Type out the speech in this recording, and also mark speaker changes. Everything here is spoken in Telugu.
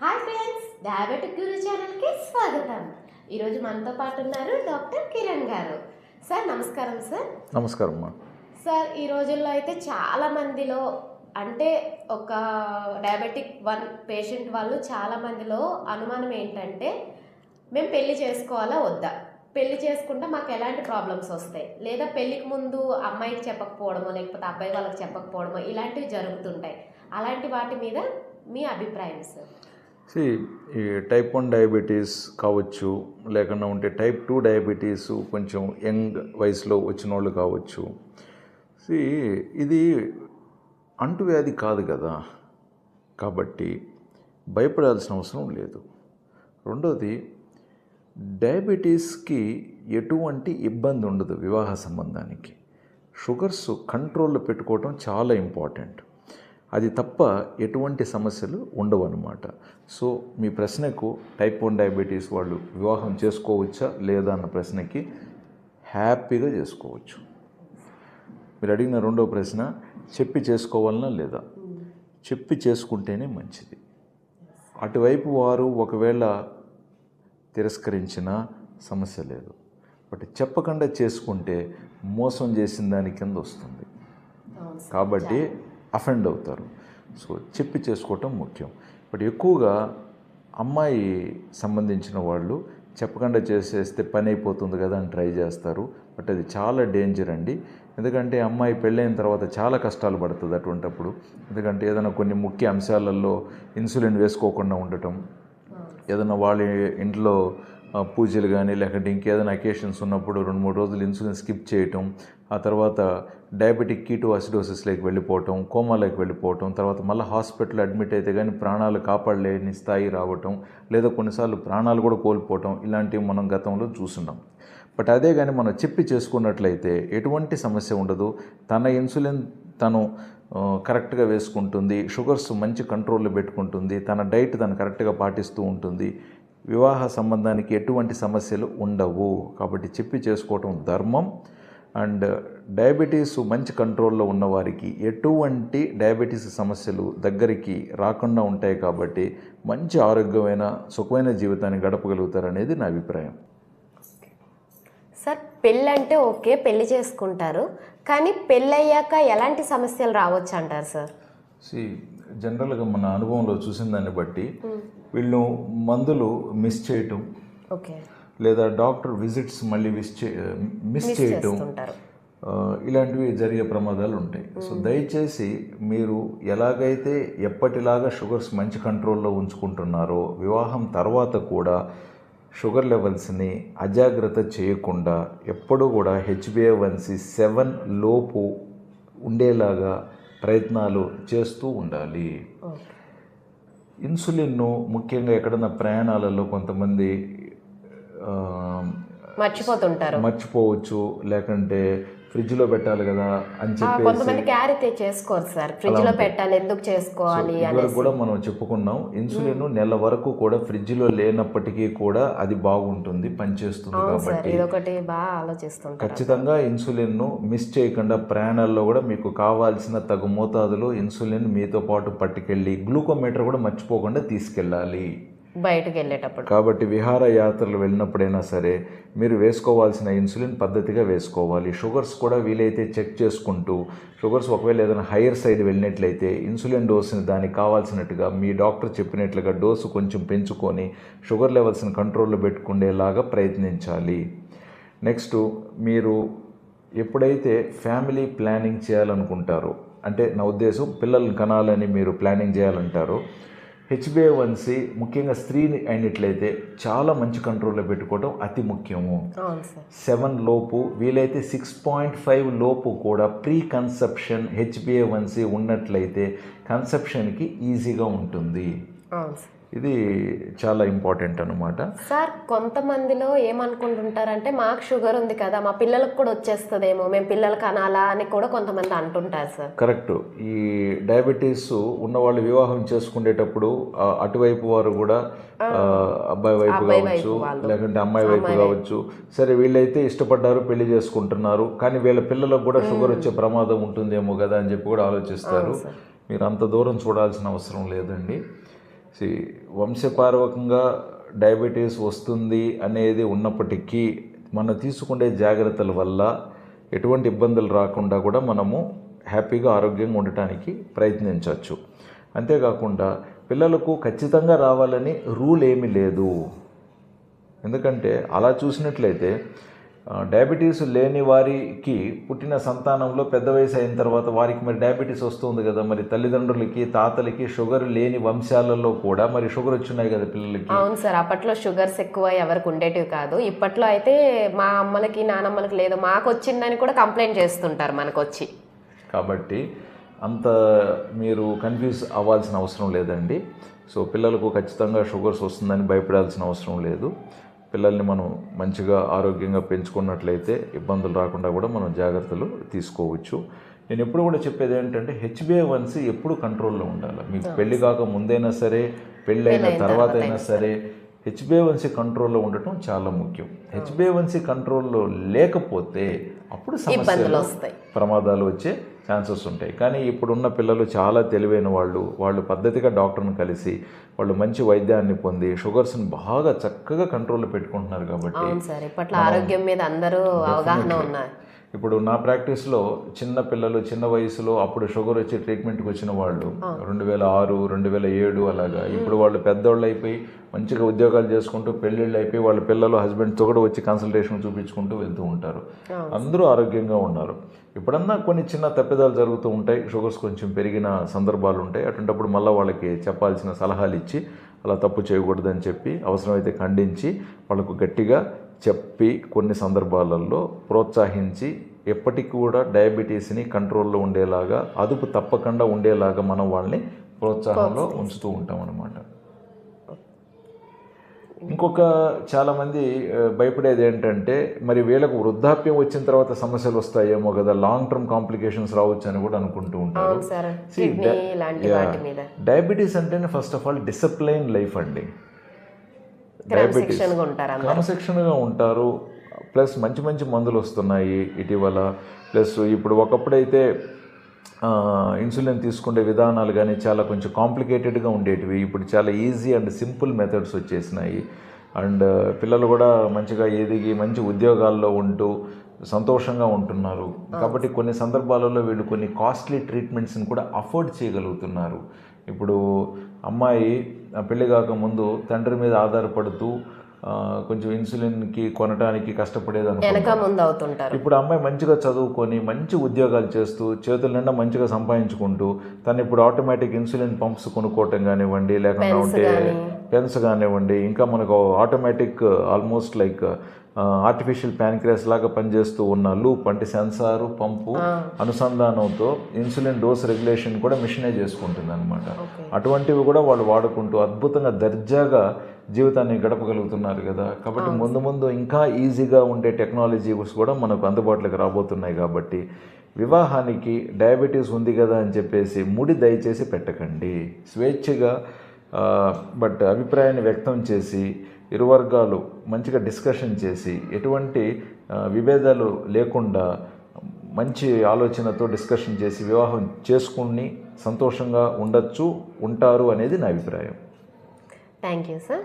Speaker 1: హాయ్ ఫ్రెండ్స్ డయాబెటిక్ గురు ఛానల్కి స్వాగతం. ఈరోజు మనతో పాటు ఉన్నారు డాక్టర్ కిరణ్ గారు. సార్ నమస్కారం సార్.
Speaker 2: నమస్కారం అమ్మా.
Speaker 1: సార్ ఈ రోజుల్లో అయితే చాలా మందిలో అంటే ఒక డయాబెటిక్ వన్ పేషెంట్ వాళ్ళు చాలా మందిలో అనుమానం ఏంటంటే మేము పెళ్ళి చేసుకోవాలా వద్దా? పెళ్ళి చేసుకుంటే మాకు ఎలాంటి ప్రాబ్లమ్స్ వస్తాయి? లేదా పెళ్ళికి ముందు అమ్మాయికి చెప్పకపోవడమో లేకపోతే అబ్బాయి వాళ్ళకి చెప్పకపోవడమో ఇలాంటివి జరుగుతుంటాయి. అలాంటి వాటి మీద మీ అభిప్రాయం సార్.
Speaker 2: సి ఈ టైప్ వన్ డయాబెటీస్ కావచ్చు లేకుండా ఉంటే టైప్ టూ డయాబెటీస్ కొంచెం యంగ్ వయసులో వచ్చిన వాళ్ళు కావచ్చు. సి ఇది అంటువ్యాధి కాదు కదా. కాబట్టి భయపడాల్సిన అవసరం లేదు. రెండోది డయాబెటీస్కి ఎటువంటి ఇబ్బంది ఉండదు వివాహ సంబంధానికి. షుగర్స్ కంట్రోల్లో పెట్టుకోవటం చాలా ఇంపార్టెంట్. అది తప్ప ఎటువంటి సమస్యలు ఉండవు అనమాట సో మీ ప్రశ్నకు టైప్ వన్ డయాబెటీస్ వాళ్ళు వివాహం చేసుకోవచ్చా లేదా అన్న ప్రశ్నకి హ్యాపీగా చేసుకోవచ్చు. మీరు అడిగిన రెండో ప్రశ్న చెప్పి చేసుకోవాలనా లేదా? చెప్పి చేసుకుంటేనే మంచిది. అటువైపు వారు ఒకవేళ తిరస్కరించిన సమస్య లేదు. బట్ చెప్పకుండా చేసుకుంటే మోసం చేసిన దాని కింద వస్తుంది. కాబట్టి అఫెండ్ అవుతారు. సో చెప్పి చేసుకోవటం ముఖ్యం. బట్ ఎక్కువగా అమ్మాయి సంబంధించిన వాళ్ళు చెప్పకుండా చేసేస్తే పని అయిపోతుంది కదా అని ట్రై చేస్తారు. బట్ అది చాలా డేంజర్ అండి. ఎందుకంటే అమ్మాయి పెళ్ళైన తర్వాత చాలా కష్టాలు పడుతుంది అటువంటప్పుడు. ఎందుకంటే ఏదైనా కొన్ని ముఖ్య అంశాలలో ఇన్సులిన్ వేసుకోకుండా ఉండటం ఏదైనా వాళ్ళ ఇంట్లో పూజలు కానీ లేకుంటే ఇంకేదైనా అకేషన్స్ ఉన్నప్పుడు రెండు మూడు రోజులు ఇన్సులిన్ స్కిప్ చేయటం ఆ తర్వాత డయాబెటిక్ కీటో అసిడోసిస్లోకి వెళ్ళిపోవటం కోమాలోకి వెళ్ళిపోవటం తర్వాత మళ్ళీ హాస్పిటల్ అడ్మిట్ అయితే కానీ ప్రాణాలు కాపాడలేని స్థాయి రావటం లేదా కొన్నిసార్లు ప్రాణాలు కూడా కోల్పోవటం ఇలాంటివి మనం గతంలో చూస్తున్నాం బట్ అదే కానీ మనం చెప్పి చేసుకున్నట్లయితే ఎటువంటి సమస్య ఉండదు. తన ఇన్సులిన్ తను కరెక్ట్గా వేసుకుంటుంది షుగర్స్ మంచి కంట్రోల్లో పెట్టుకుంటుంది తన డైట్ తను కరెక్ట్గా పాటిస్తూ ఉంటుంది. వివాహ సంబంధానికి ఎటువంటి సమస్యలు ఉండవు. కాబట్టి చెప్పి చేసుకోవటం ధర్మం. అండ్ డయాబెటీస్ మంచి కంట్రోల్లో ఉన్న వారికి ఎటువంటి డయాబెటీస్ సమస్యలు దగ్గరికి రాకుండా ఉంటాయి కాబట్టి మంచి ఆరోగ్యమైన సుఖమైన జీవితాన్ని గడపగలుగుతారనేది నా అభిప్రాయం.
Speaker 1: సార్ పెళ్ళి అంటే ఓకే పెళ్ళి చేసుకుంటారు. కానీ పెళ్ళయ్యాక ఎలాంటి సమస్యలు రావచ్చు అంటారు సార్?
Speaker 2: సి జనరల్గా మన అనుభవంలో చూసిన దాన్ని బట్టి వీళ్ళు మందులు మిస్ చేయటం లేదా డాక్టర్ విజిట్స్ మళ్ళీ మిస్ చే మిస్ చేయటం ఇలాంటివి జరిగే ప్రమాదాలు ఉంటాయి. సో దయచేసి మీరు ఎలాగైతే ఎప్పటిలాగా షుగర్స్ మంచి కంట్రోల్లో ఉంచుకుంటున్నారో వివాహం తర్వాత కూడా షుగర్ లెవెల్స్ని అజాగ్రత్త చేయకుండా ఎప్పుడూ కూడా హెచ్బిఏవన్సి సెవెన్ లోపు ఉండేలాగా ప్రయత్నాలు చేస్తూ ఉండాలి. ఇన్సులిన్ను ముఖ్యంగా ఎక్కడన్నా ప్రయాణాలలో కొంతమంది
Speaker 1: మర్చిపోతుంటారు.
Speaker 2: మర్చిపోవచ్చు. లేకంటే ఫ్రిడ్జ్లో పెట్టాలి కదా అని
Speaker 1: ఆ,
Speaker 2: చెప్పేసి
Speaker 1: కొంతమంది క్యారీ చేసుకోరు సార్. ఫ్రిడ్జ్లో పెట్టాలి ఎందుకు చేసుకోవాలి
Speaker 2: ఇదివరకు కూడా మనం చెప్పుకున్నాం ఇన్సులిన్ నెల వరకు కూడా ఫ్రిడ్జ్లో లేనప్పటికీ కూడా అది బాగుంటుంది పనిచేస్తుంది కాబట్టి.
Speaker 1: ఇదొకటి బాగా ఆలోచిస్తుంటారు.
Speaker 2: ఖచ్చితంగా ఇన్సులిన్ను మిస్ చేయకుండా ప్రయాణాల్లో కూడా మీకు కావాల్సిన తగు మోతాదులో ఇన్సులిన్ మీతో పాటు పట్టుకెళ్ళి గ్లూకోమీటర్ కూడా మర్చిపోకుండా తీసుకెళ్ళాలి.
Speaker 1: బయటకు వెళ్ళేటప్పుడు
Speaker 2: కాబట్టి విహార యాత్రలు వెళ్ళినప్పుడైనా సరే మీరు వేసుకోవాల్సిన ఇన్సులిన్ పద్ధతిగా వేసుకోవాలి. షుగర్స్ కూడా వీలైతే చెక్ చేసుకుంటూ షుగర్స్ ఒకవేళ ఏదైనా హైయర్ సైడ్ వెళ్ళినట్లయితే ఇన్సులిన్ డోస్ని దానికి కావాల్సినట్టుగా మీ డాక్టర్ చెప్పినట్లుగా డోసు కొంచెం పెంచుకొని షుగర్ లెవెల్స్ని కంట్రోల్లో పెట్టుకునేలాగా ప్రయత్నించాలి. నెక్స్ట్ మీరు ఎప్పుడైతే ఫ్యామిలీ ప్లానింగ్ చేయాలనుకుంటారో అంటే నా ఉద్దేశం పిల్లల్ని కనాలని మీరు ప్లానింగ్ చేయాలంటారో హెచ్బిఏవన్సి ముఖ్యంగా స్త్రీని అయినట్లయితే చాలా మంచి కంట్రోల్లో పెట్టుకోవడం అతి ముఖ్యము. సెవెన్ లోపు వీలైతే సిక్స్ పాయింట్ ఫైవ్ లోపు కూడా ప్రీ కన్సెప్షన్ హెచ్బిఏవన్సి ఉన్నట్లయితే కన్సెప్షన్కి ఈజీగా ఉంటుంది. ఇది చాలా ఇంపార్టెంట్ అనమాట
Speaker 1: సార్ కొంతమందిలో ఏమనుకుంటుంటారంటే మాకు షుగర్ ఉంది కదా మా పిల్లలకు కూడా వచ్చేస్తుందేమో మేము పిల్లలకి అనాలా అని కూడా కొంతమంది అంటుంటారు సార్.
Speaker 2: కరెక్ట్. ఈ డయాబెటీస్ ఉన్నవాళ్ళు వివాహం చేసుకునేటప్పుడు అటువైపు వారు కూడా అబ్బాయి వైపు కావచ్చు
Speaker 1: వాళ్ళు.
Speaker 2: లేకుంటే అమ్మాయి వైపు కావచ్చు. సరే వీళ్ళైతే ఇష్టపడ్డారు పెళ్ళి చేసుకుంటున్నారు కానీ వీళ్ళ పిల్లలకు కూడా షుగర్ వచ్చే ప్రమాదం ఉంటుందేమో కదా అని చెప్పి కూడా ఆలోచిస్తారు. మీరు అంత దూరం చూడాల్సిన అవసరం లేదండి. వంశపార్వకంగా డయాబెటీస్ వస్తుంది అనేది ఉన్నప్పటికీ మనం తీసుకునే జాగ్రత్తల వల్ల ఎటువంటి ఇబ్బందులు రాకుండా కూడా మనము హ్యాపీగా ఆరోగ్యంగా ఉండటానికి ప్రయత్నించవచ్చు. అంతేకాకుండా పిల్లలకు ఖచ్చితంగా రావాలని రూల్ ఏమీ లేదు. ఎందుకంటే అలా చూసినట్లయితే డయాబెటీస్ లేని వారికి పుట్టిన సంతానంలో పెద్ద వయసు అయిన తర్వాత వారికి మరి డయాబెటీస్ వస్తుంది కదా మరి తల్లిదండ్రులకి తాతలకి షుగర్ లేని వంశాలలో కూడా మరి షుగర్ వచ్చినాయి కదా పిల్లలకి.
Speaker 1: అవును సార్ అప్పట్లో షుగర్స్ ఎక్కువ ఎవరికి ఉండేటివి కాదు. ఇప్పట్లో అయితే మా అమ్మలకి నానమ్మలకి లేదు మాకు వచ్చిందని కూడా కంప్లైంట్ చేస్తుంటారు మనకు వచ్చి
Speaker 2: కాబట్టి అంత మీరు కన్ఫ్యూజ్ అవ్వాల్సిన అవసరం లేదండి. సో పిల్లలకు ఖచ్చితంగా షుగర్స్ వస్తుందని భయపడాల్సిన అవసరం లేదు. పిల్లల్ని మనం మంచిగా ఆరోగ్యంగా పెంచుకున్నట్లయితే ఇబ్బందులు రాకుండా కూడా మనం జాగ్రత్తలు తీసుకోవచ్చు. నేను ఎప్పుడు కూడా చెప్పేది ఏంటంటే హెచ్బిఏవన్సీ ఎప్పుడు కంట్రోల్లో ఉండాలి. మీకు పెళ్ళి కాక ముందైనా సరే పెళ్ళి అయిన తర్వాత అయినా సరే హెచ్బిఏవన్సీ కంట్రోల్లో ఉండటం చాలా ముఖ్యం. హెచ్బిఏవన్సీ కంట్రోల్లో లేకపోతే అప్పుడు సమస్యలు
Speaker 1: వస్తాయి.
Speaker 2: ప్రమాదాలు వచ్చే ఛాన్సెస్ ఉంటాయి. కానీ ఇప్పుడున్న పిల్లలు చాలా తెలివైన వాళ్ళు వాళ్ళు పద్ధతిగా డాక్టర్ని కలిసి వాళ్ళు మంచి వైద్యాన్ని పొంది షుగర్స్ని బాగా చక్కగా కంట్రోల్లో పెట్టుకుంటున్నారు కాబట్టి
Speaker 1: ఆరోగ్యం మీద అందరూ అవగాహన ఉన్నారు.
Speaker 2: ఇప్పుడు నా ప్రాక్టీస్లో చిన్న పిల్లలు చిన్న వయసులో అప్పుడు షుగర్ వచ్చి ట్రీట్మెంట్కి వచ్చిన వాళ్ళు రెండు వేల ఆరు రెండు వేల ఏడు అలాగా. ఇప్పుడు వాళ్ళు పెద్దోళ్ళు అయిపోయి మంచిగా ఉద్యోగాలు చేసుకుంటూ పెళ్ళిళ్ళు అయిపోయి వాళ్ళ పిల్లలు హస్బెండ్తో కూడా వచ్చి కన్సల్టేషన్ చూపించుకుంటూ వెళ్తూ ఉంటారు. అందరూ ఆరోగ్యంగా ఉన్నారు. ఇప్పుడన్నా కొన్ని చిన్న తప్పిదాలు జరుగుతూ ఉంటాయి. షుగర్స్ కొంచెం పెరిగిన సందర్భాలు ఉంటాయి. అటువంటిప్పుడు మళ్ళీ వాళ్ళకి చెప్పాల్సిన సలహాలు ఇచ్చి అలా తప్పు చేయకూడదని చెప్పి అవసరమైతే ఖండించి వాళ్ళకు గట్టిగా చెప్పి కొన్ని సందర్భాలలో ప్రోత్సహించి ఎప్పటికి కూడా డయాబెటీస్ని కంట్రోల్లో ఉండేలాగా అదుపు తప్పకుండా ఉండేలాగా మనం వాళ్ళని ప్రోత్సాహంలో ఉంచుతూ ఉంటాం అన్నమాట ఇంకొక చాలామంది భయపడేది ఏంటంటే మరి వీళ్ళకు వృద్ధాప్యం వచ్చిన తర్వాత సమస్యలు వస్తాయేమో కదా లాంగ్ టర్మ్ కాంప్లికేషన్స్ రావచ్చు అని కూడా అనుకుంటూ ఉంటారు. డయాబెటీస్ అంటేనే first of all discipline life అండి.
Speaker 1: అందరూ.
Speaker 2: క్రమశిక్షణగా ఉంటారు. ప్లస్ మంచి మంచి మందులు వస్తున్నాయి ఇటీవల. ప్లస్ ఇప్పుడు ఒకప్పుడైతే ఇన్సులిన్ తీసుకునే విధానాలు కానీ చాలా కొంచెం కాంప్లికేటెడ్గా ఉండేటివి. ఇప్పుడు చాలా ఈజీ అండ్ సింపుల్ మెథడ్స్ వచ్చేసినాయి. అండ్ పిల్లలు కూడా మంచిగా ఎదిగి మంచి ఉద్యోగాల్లో ఉంటూ సంతోషంగా ఉంటున్నారు. కాబట్టి కొన్ని సందర్భాలలో వీళ్ళు కొన్ని కాస్ట్లీ ట్రీట్మెంట్స్ని కూడా అఫోర్డ్ చేయగలుగుతున్నారు. ఇప్పుడు అమ్మాయి ఆ, పెళ్ళి కాకముందు తండ్రి మీద ఆధారపడుతూ కొంచెం ఇన్సులిన్కి కొనడానికి కష్టపడేది
Speaker 1: వెనక ముందు అవుతుంటారు.
Speaker 2: ఇప్పుడు అమ్మాయి మంచిగా చదువుకొని మంచి ఉద్యోగాలు చేస్తూ చేతుల నిండా మంచిగా సంపాదించుకుంటూ తను ఇప్పుడు ఆటోమేటిక్ ఇన్సులిన్ పంప్స్ కొనుక్కోవటం కానివ్వండి లేకుండా ఉంటే పెన్స్ కానివ్వండి ఇంకా మనకు automatic almost like artificial pancreas లాగా పనిచేస్తూ ఉన్న లూప్ అంటే సెన్సారు పంపు అనుసంధానంతో ఇన్సులిన్ డోస్ రెగ్యులేషన్ కూడా మిషనే చేసుకుంటుంది అనమాట అటువంటివి కూడా వాళ్ళు వాడుకుంటూ అద్భుతంగా దర్జాగా జీవితాన్ని గడపగలుగుతున్నారు కదా. కాబట్టి ముందు ముందు ఇంకా ఈజీగా ఉండే టెక్నాలజీస్ కూడా మనకు అందుబాటులోకి రాబోతున్నాయి కాబట్టి వివాహానికి డయాబెటీస్ ఉంది కదా అని చెప్పేసి ముడి దయచేసి పెట్టకండి. స్వేచ్ఛగా బట్ అభిప్రాయాన్ని వ్యక్తం చేసి ఇరు వర్గాలు మంచిగా డిస్కషన్ చేసి ఎటువంటి విభేదాలు లేకుండా మంచి ఆలోచనతో డిస్కషన్ చేసి వివాహం చేసుకుని సంతోషంగా ఉండొచ్చు ఉంటారు అనేది నా అభిప్రాయం.
Speaker 1: Thank you sir